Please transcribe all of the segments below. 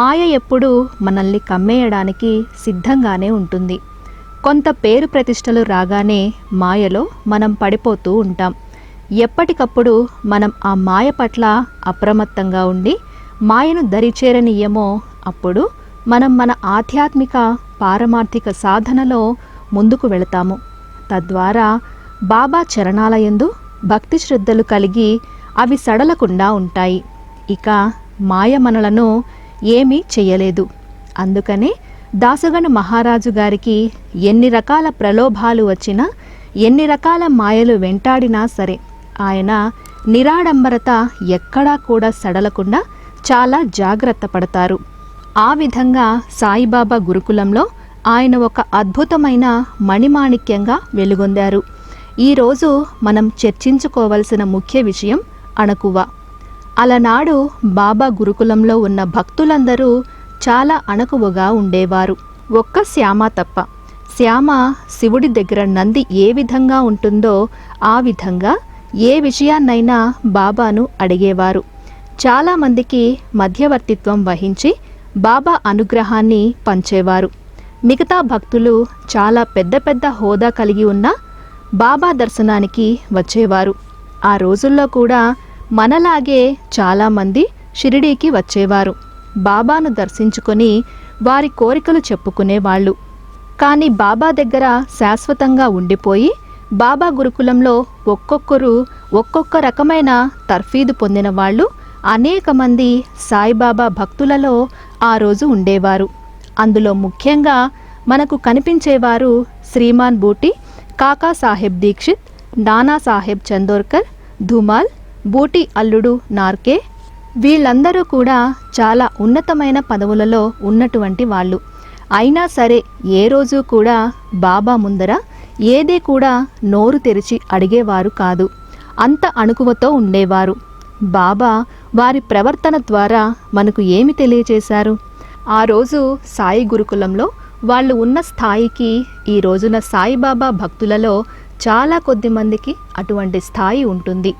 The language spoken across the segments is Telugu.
మాయ ఎప్పుడూ మనల్ని కమ్మేయడానికి సిద్ధంగానే ఉంటుంది. కొంత పేరు ప్రతిష్టలు రాగానే మాయలో మనం పడిపోతూ ఉంటాం. ఎప్పటికప్పుడు మనం ఆ మాయ పట్ల అప్రమత్తంగా ఉండి మాయను దరిచేరనీయమో అప్పుడు మనం మన ఆధ్యాత్మిక పారమార్థిక సాధనలో ముందుకు వెళతాము. తద్వారా బాబా చరణాలయందు భక్తి శ్రద్ధలు కలిగి అవి సడలకుండా ఉంటాయి. ఇక మాయ మనలను ఏమీ చెయ్యలేదు. అందుకనే దాసగణ మహారాజు గారికి ఎన్ని రకాల ప్రలోభాలు వచ్చినా ఎన్ని రకాల మాయలు వెంటాడినా సరే ఆయన నిరాడంబరత ఎక్కడా కూడా సడలకుండా చాలా జాగ్రత్త పడతారు. ఆ విధంగా సాయిబాబా గురుకులంలో ఆయన ఒక అద్భుతమైన మణిమాణిక్యంగా వెలుగొందారు. ఈరోజు మనం చర్చించుకోవలసిన ముఖ్య విషయం అణకువ. అలనాడు బాబా గురుకులంలో ఉన్న భక్తులందరూ చాలా అణకువగా ఉండేవారు. ఒక్క శ్యామ తప్ప. శ్యామ శివుడి దగ్గర నంది ఏ విధంగా ఉంటుందో ఆ విధంగా ఏ విషయాన్నైనా బాబాను అడిగేవారు. చాలామందికి మధ్యవర్తిత్వం వహించి బాబా అనుగ్రహాన్ని పంచేవారు. మిగతా భక్తులు చాలా పెద్ద పెద్ద హోదా కలిగి ఉన్న బాబా దర్శనానికి వచ్చేవారు. ఆ రోజుల్లో కూడా మనలాగే చాలామంది షిరిడీకి వచ్చేవారు. బాబాను దర్శించుకొని వారి కోరికలు చెప్పుకునేవాళ్ళు. కానీ బాబా దగ్గర శాశ్వతంగా ఉండిపోయి బాబా గురుకులంలో ఒక్కొక్కరు ఒక్కొక్క రకమైన తర్ఫీదు పొందిన వాళ్ళు అనేక మంది సాయిబాబా భక్తులలో ఆ రోజు ఉండేవారు. అందులో ముఖ్యంగా మనకు కనిపించేవారు శ్రీమాన్ బూటి కాకా సాహెబ్ దీక్షిత్ నానా సాహెబ్ చందోర్కర్ ధుమాల్ బూటి అల్లుడు నార్కే. వీళ్ళందరూ కూడా చాలా ఉన్నతమైన పదవులలో ఉన్నటువంటి వాళ్ళు. అయినా సరే ఏ రోజు కూడా బాబా ముందర ఏదే కూడా నోరు తెరిచి అడిగేవారు కాదు. అంత అణుకువతో ఉండేవారు. బాబా వారి ప్రవర్తన ద్వారా మనకు ఏమి తెలియచేశారు? ఆ రోజు సాయి గురుకులంలో వాళ్ళు ఉన్న స్థాయికి ఈ రోజున సాయిబాబా భక్తులలో చాలా కొద్ది మందికి అటువంటి స్థాయి ఉంటుంది.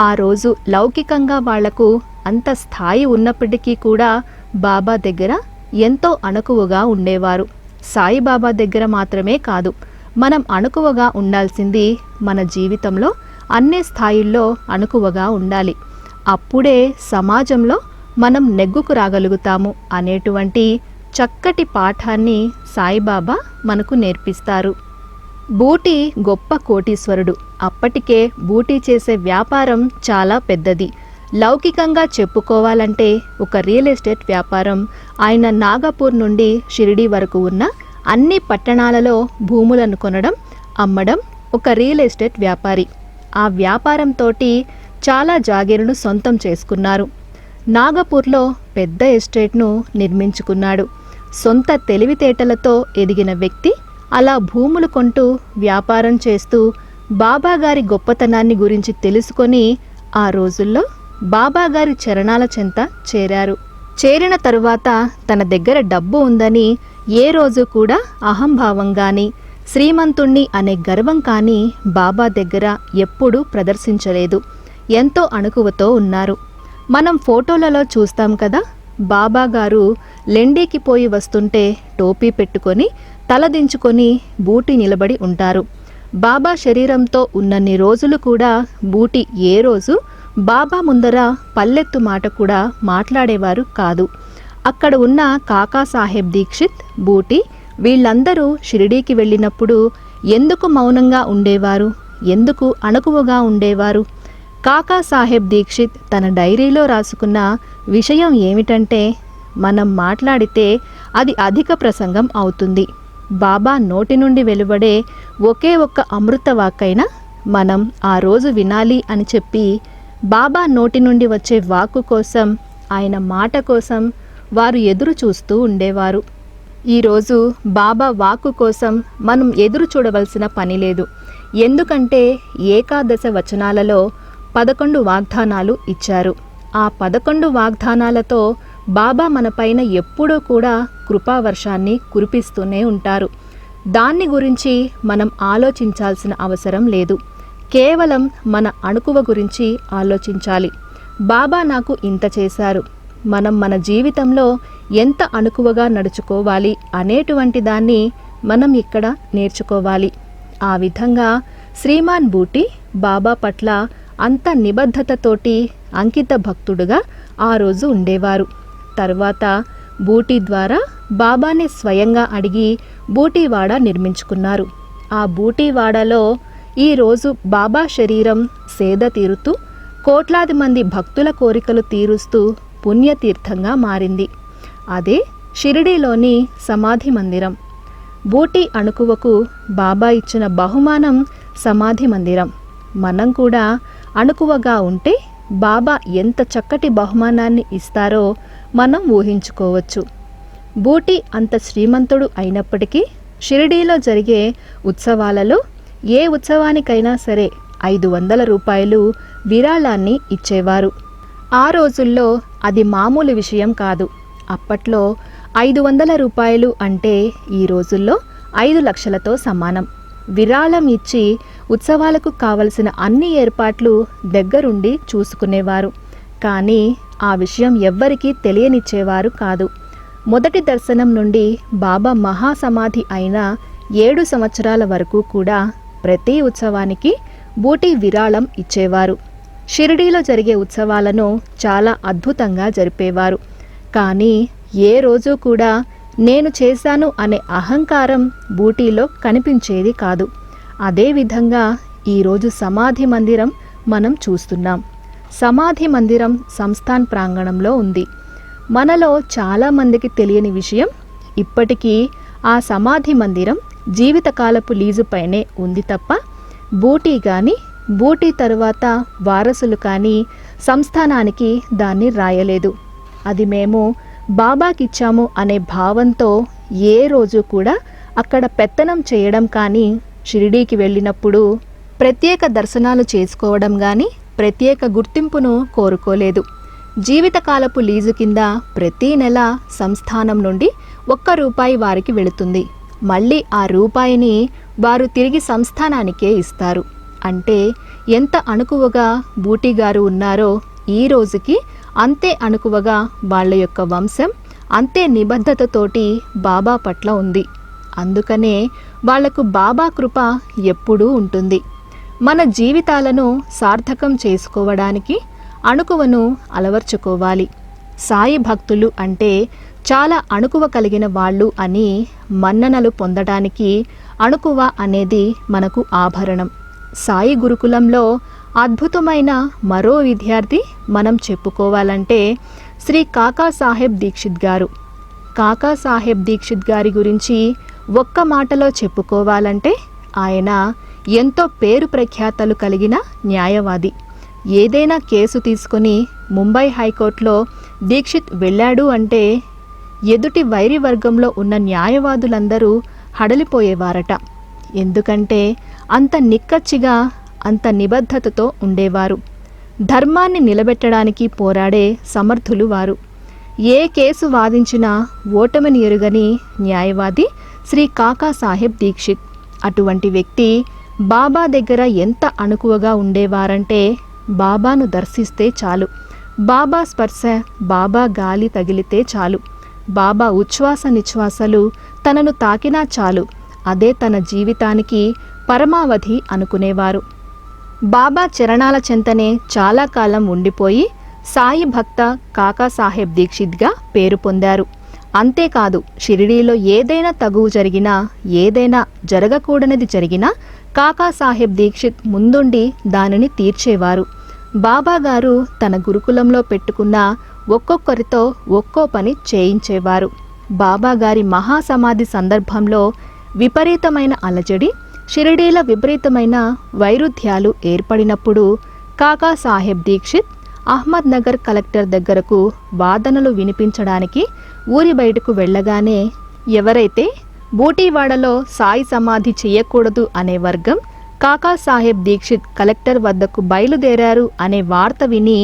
ఆ రోజు లౌకికంగా వాళ్ళకు అంత స్థాయి ఉన్నప్పటికీ కూడా బాబా దగ్గర ఎంతో అణకువగా ఉండేవారు. సాయిబాబా దగ్గర మాత్రమే కాదు మనం అణకువగా ఉండాల్సింది మన జీవితంలో అన్ని స్థాయిల్లో అణకువగా ఉండాలి. అప్పుడే సమాజంలో మనం నెగ్గుకు రాగలుగుతాము అనేటువంటి చక్కటి పాఠాన్ని సాయిబాబా మనకు నేర్పిస్తారు. బూటి గొప్ప కోటీశ్వరుడు. అప్పటికే బూటీ చేసే వ్యాపారం చాలా పెద్దది. లౌకికంగా చెప్పుకోవాలంటే ఒక రియల్ ఎస్టేట్ వ్యాపారం. ఆయన నాగపూర్ నుండి షిరిడి వరకు ఉన్న అన్ని పట్టణాలలో భూములను కొనడం అమ్మడం ఒక రియల్ ఎస్టేట్ వ్యాపారి. ఆ వ్యాపారంతో చాలా జాగీరును సొంతం చేసుకున్నారు. నాగపూర్లో పెద్ద ఎస్టేట్ను నిర్మించుకున్నాడు. సొంత తెలివితేటలతో ఎదిగిన వ్యక్తి అలా భూములు కొంటూ వ్యాపారం చేస్తూ బాబాగారి గొప్పతనాన్ని గురించి తెలుసుకొని ఆ రోజుల్లో బాబాగారి చరణాల చెంత చేరారు. చేరిన తరువాత తన దగ్గర డబ్బు ఉందని ఏ రోజు కూడా అహంభావం కానీ శ్రీమంతుణ్ణి అనే గర్వం కానీ బాబా దగ్గర ఎప్పుడూ ప్రదర్శించలేదు. ఎంతో అణుకువతో ఉన్నారు. మనం ఫోటోలలో చూస్తాం కదా బాబా గారు లెండీకి పోయి వస్తుంటే టోపీ పెట్టుకొని తలదించుకొని బూటి నిలబడి ఉంటారు. బాబా శరీరంతో ఉన్నన్ని రోజులు కూడా బూటి ఏ రోజు బాబా ముందర పల్లెత్తు మాట కూడా మాట్లాడేవారు కాదు. అక్కడ ఉన్న కాకా సాహెబ్ దీక్షిత్ బూటి వీళ్ళందరూ షిరిడీకి వెళ్ళినప్పుడు ఎందుకు మౌనంగా ఉండేవారు? ఎందుకు అణకువగా ఉండేవారు? కాకా సాహెబ్ దీక్షిత్ తన డైరీలో రాసుకున్న విషయం ఏమిటంటే మనం మాట్లాడితే అది అధిక ప్రసంగం అవుతుంది. బాబా నోటి నుండి వెలువడే ఒకే ఒక్క అమృత వాక్కైనా మనం ఆ రోజు వినాలి అని చెప్పి బాబా నోటి నుండి వచ్చే వాక్కు కోసం ఆయన మాట కోసం వారు ఎదురు చూస్తూ ఉండేవారు. ఈరోజు బాబా వాక్కు కోసం మనం ఎదురు చూడవలసిన పని లేదు. ఎందుకంటే ఏకాదశ వచనాలలో పదకొండు వాగ్దానాలు ఇచ్చారు. ఆ పదకొండు వాగ్దానాలతో బాబా మనపైన ఎప్పుడూ కూడా కృపావర్షాన్ని కురిపిస్తూనే ఉంటారు. దాన్ని గురించి మనం ఆలోచించాల్సిన అవసరం లేదు. కేవలం మన అణుకువ గురించి ఆలోచించాలి. బాబా నాకు ఇంత చేశారు. మనం మన జీవితంలో ఎంత అణుకువగా నడుచుకోవాలి అనేటువంటి దాన్ని మనం ఇక్కడ నేర్చుకోవాలి. ఆ విధంగా శ్రీమాన్ బూటి బాబా పట్ల అంత నిబద్ధతతోటి అంకిత భక్తుడుగా ఆ రోజు ఉండేవారు. తర్వాత బూటీ ద్వారా బాబానే స్వయంగా అడిగి బూటీవాడ నిర్మించుకున్నారు. ఆ బూటీవాడలో ఈరోజు బాబా శరీరం సేద తీరుతూ కోట్లాది మంది భక్తుల కోరికలు తీరుస్తూ పుణ్యతీర్థంగా మారింది. అదే షిరిడీలోని సమాధి మందిరం. బూటీ అణుకువకు బాబా ఇచ్చిన బహుమానం సమాధి మందిరం. మనం కూడా అణుకువగా ఉంటే బాబా ఎంత చక్కటి బహుమానాన్ని ఇస్తారో మనం ఊహించుకోవచ్చు. బూటీ అంత శ్రీమంతుడు అయినప్పటికీ షిరిడీలో జరిగే ఉత్సవాలలో ఏ ఉత్సవానికైనా సరే ఐదు వందల రూపాయలు విరాళాన్ని ఇచ్చేవారు. ఆ రోజుల్లో అది మామూలు విషయం కాదు. అప్పట్లో ఐదు వందల రూపాయలు అంటే ఈ రోజుల్లో ఐదు లక్షలతో సమానం. విరాళం ఇచ్చి ఉత్సవాలకు కావలసిన అన్ని ఏర్పాట్లు దగ్గరుండి చూసుకునేవారు. కానీ ఆ విషయం ఎవ్వరికీ తెలియనిచ్చేవారు కాదు. మొదటి దర్శనం నుండి బాబా మహాసమాధి అయిన ఏడు సంవత్సరాల వరకు కూడా ప్రతి ఉత్సవానికి బూటీ విరాళం ఇచ్చేవారు. షిరిడీలో జరిగే ఉత్సవాలను చాలా అద్భుతంగా జరిపేవారు. కానీ ఏ రోజు కూడా నేను చేశాను అనే అహంకారం బూటీలో కనిపించేది కాదు. అదేవిధంగా ఈరోజు సమాధి మందిరం మనం చూస్తున్నాం. సమాధి మందిరం సంస్థాన్ ప్రాంగణంలో ఉంది. మనలో చాలామందికి తెలియని విషయం ఇప్పటికీ ఆ సమాధి మందిరం జీవితకాలపు లీజుపైనే ఉంది తప్ప బూటీ కానీ బూటీ తరువాత వారసులు కానీ సంస్థానానికి దాన్ని రాయలేదు. అది మేము బాబాకిచ్చాము అనే భావంతో ఏ రోజు కూడా అక్కడ పెత్తనం చేయడం కానీ షిరిడీకి వెళ్ళినప్పుడు ప్రత్యేక దర్శనాలు చేసుకోవడం కానీ ప్రత్యేక గుర్తింపును కోరుకోలేదు. జీవితకాలపు లీజు కింద ప్రతీ నెల సంస్థానం నుండి ఒక్క రూపాయి వారికి వెళుతుంది. మళ్ళీ ఆ రూపాయిని వారు తిరిగి సంస్థానానికే ఇస్తారు. అంటే ఎంత అణుకువగా బూటీగారు ఉన్నారో ఈ రోజుకి అంతే అణుకువగా వాళ్ళ యొక్క వంశం అంతే నిబద్ధతతోటి బాబా పట్ల ఉంది. అందుకనే వాళ్ళకు బాబా కృప ఎప్పుడూ ఉంటుంది. మన జీవితాలను సార్థకం చేసుకోవడానికి అణుకువను అలవర్చుకోవాలి. సాయి భక్తులు అంటే చాలా అణుకువ కలిగిన వాళ్ళు అని మన్ననలు పొందడానికి అణుకువ అనేది మనకు ఆభరణం. సాయి గురుకులంలో అద్భుతమైన మరో విద్యార్థి మనం చెప్పుకోవాలంటే శ్రీ కాకా సాహెబ్ దీక్షిత్ గారు. కాకా సాహెబ్ దీక్షిత్ గారి గురించి ఒక్క మాటలో చెప్పుకోవాలంటే ఆయన ఎంతో పేరు ప్రఖ్యాతలు కలిగిన న్యాయవాది. ఏదైనా కేసు తీసుకొని ముంబై హైకోర్టులో దీక్షిత్ వెళ్ళాడు అంటే ఎదుటి వైరి వర్గంలో ఉన్న న్యాయవాదులందరూ హడలిపోయేవారట. ఎందుకంటే అంత నిక్కచ్చిగా అంత నిబద్ధతతో ఉండేవారు. ధర్మాన్ని నిలబెట్టడానికి పోరాడే సమర్థులు వారు. ఏ కేసు వాదించినా ఓటమిని ఎరుగని న్యాయవాది శ్రీ కాకా సాహెబ్ దీక్షిత్. అటువంటి వ్యక్తి బాబా దగ్గర ఎంత అణుకువగా ఉండేవారంటే బాబాను దర్శిస్తే చాలు. బాబా స్పర్శ బాబా గాలి తగిలితే చాలు. బాబా ఉచ్ఛ్వాస నిశ్వాసలు తనను తాకినా చాలు. అదే తన జీవితానికి పరమావధి అనుకునేవారు. బాబా చరణాల చెంతనే చాలా కాలం ఉండిపోయి సాయి భక్త కాకాసాహెబ్ దీక్షిత్గా పేరు పొందారు. అంతేకాదు షిరిడీలో ఏదైనా తగువు జరిగినా ఏదైనా జరగకూడనిది జరిగినా కాకాసాహెబ్ దీక్షిత్ ముందుండి దానిని తీర్చేవారు. బాబాగారు తన గురుకులంలో పెట్టుకున్న ఒక్కొక్కరితో ఒక్కో పని చేయించేవారు. బాబాగారి మహాసమాధి సందర్భంలో విపరీతమైన అలజడి షిరిడీల విపరీతమైన వైరుధ్యాలు ఏర్పడినప్పుడు కాకా సాహెబ్ దీక్షిత్ అహ్మద్నగర్ కలెక్టర్ దగ్గరకు వాదనలు వినిపించడానికి ఊరి బయటకు వెళ్ళగానే ఎవరైతే బూటీవాడలో సాయి సమాధి చేయకూడదు అనే వర్గం కాకాసాహెబ్ దీక్షిత్ కలెక్టర్ వద్దకు బయలుదేరారు అనే వార్త విని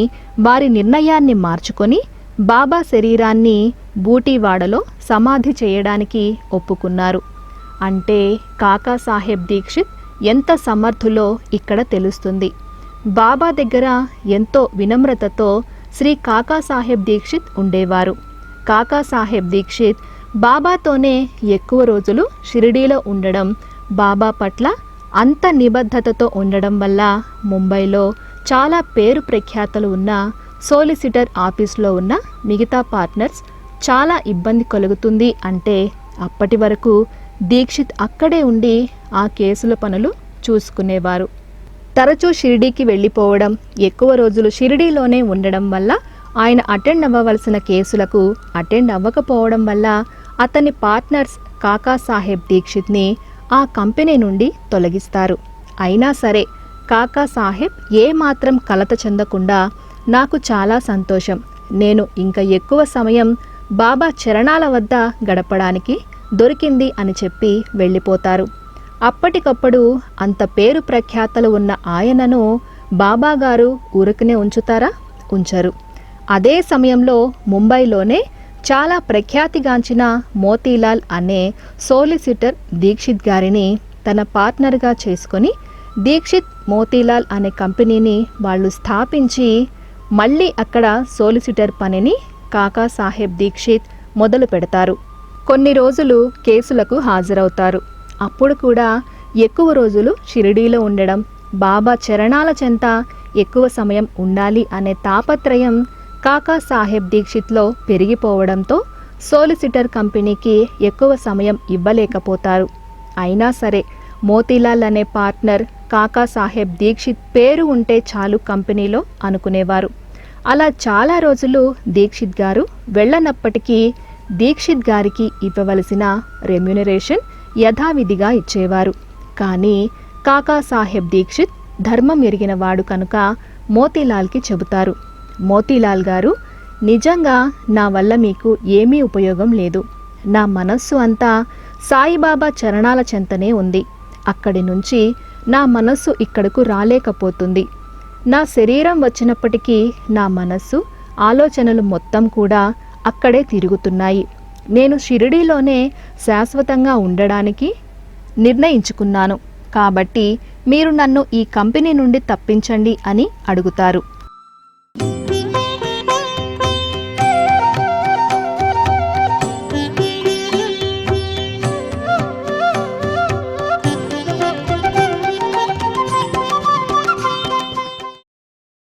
వారి నిర్ణయాన్ని మార్చుకొని బాబా శరీరాన్ని బూటీవాడలో సమాధి చేయడానికి ఒప్పుకున్నారు. అంటే కాకా సాహెబ్ దీక్షిత్ ఎంత సమర్థులో ఇక్కడ తెలుస్తుంది. బాబా దగ్గర ఎంతో వినమ్రతతో శ్రీ కాకాసాహెబ్ దీక్షిత్ ఉండేవారు. కాకాసాహెబ్ దీక్షిత్ బాబాతోనే ఎక్కువ రోజులు షిరిడీలో ఉండడం బాబా పట్ల అంత నిబద్ధతతో ఉండడం వల్ల ముంబైలో చాలా పేరు ప్రఖ్యాతలు ఉన్న సోలిసిటర్ ఆఫీస్లో ఉన్న మిగతా పార్ట్నర్స్ చాలా ఇబ్బంది కలుగుతుంది అంటే అప్పటి వరకు దీక్షిత్ అక్కడే ఉండి ఆ కేసుల పనులు చూసుకునేవారు. తరచూ షిరిడీకి వెళ్ళిపోవడం ఎక్కువ రోజులు షిరిడీలోనే ఉండడం వల్ల ఆయన అటెండ్ అవ్వవలసిన కేసులకు అటెండ్ అవ్వకపోవడం వల్ల అతని పార్ట్నర్స్ కాకాసాహెబ్ దీక్షిత్ని ఆ కంపెనీ నుండి తొలగిస్తారు. అయినా సరే కాకాసాహెబ్ ఏమాత్రం కలత చెందకుండా నాకు చాలా సంతోషం. నేను ఇంకా ఎక్కువ సమయం బాబా చరణాల వద్ద గడపడానికి దొరికింది అని చెప్పి వెళ్ళిపోతారు. అప్పటికప్పుడు అంత పేరు ప్రఖ్యాతలు ఉన్న ఆయనను బాబాగారు ఊరికనే ఉంచుతారా? ఉంచరు. అదే సమయంలో ముంబైలోనే చాలా ప్రఖ్యాతిగాంచిన మోతీలాల్ అనే సోలిసిటర్ దీక్షిత్ గారిని తన పార్ట్నర్గా చేసుకొని దీక్షిత్ మోతీలాల్ అనే కంపెనీని వాళ్ళు స్థాపించి మళ్ళీ అక్కడ సోలిసిటర్ పనిని కాకా సాహెబ్ దీక్షిత్ మొదలు పెడతారు. కొన్ని రోజులు కేసులకు హాజరవుతారు. అప్పుడు కూడా ఎక్కువ రోజులు షిరిడీలో ఉండడం బాబా చరణాల చెంత ఎక్కువ సమయం ఉండాలి అనే తాపత్రయం కాకా సాహెబ్ దీక్షిత్లో పెరిగిపోవడంతో సోలిసిటర్ కంపెనీకి ఎక్కువ సమయం ఇవ్వలేకపోతారు. అయినా సరే మోతీలాల్ అనే పార్ట్నర్ కాకా సాహెబ్ దీక్షిత్ పేరు ఉంటే చాలు కంపెనీలో అనుకునేవారు. అలా చాలా రోజులు దీక్షిత్ గారు వెళ్ళనప్పటికీ దీక్షిత్ గారికి ఇవ్వవలసిన రెమ్యునరేషన్ యథావిధిగా ఇచ్చేవారు. కానీ కాకా సాహెబ్ దీక్షిత్ ధర్మం ఎరిగినవాడు కనుక మోతీలాల్కి చెబుతారు. మోతీలాల్ గారు నిజంగా నా వల్ల మీకు ఏమీ ఉపయోగం లేదు. నా మనస్సు అంతా సాయిబాబా చరణాల చెంతనే ఉంది. అక్కడి నుంచి నా మనస్సు ఇక్కడకు రాలేకపోతుంది. నా శరీరం వచ్చినప్పటికీ నా మనస్సు ఆలోచనలు మొత్తం కూడా అక్కడే తిరుగుతున్నాయి. నేను షిరిడీలోనే శాశ్వతంగా ఉండడానికి నిర్ణయించుకున్నాను. కాబట్టి మీరు నన్ను ఈ కంపెనీ నుండి తప్పించండి అని అడుగుతారు.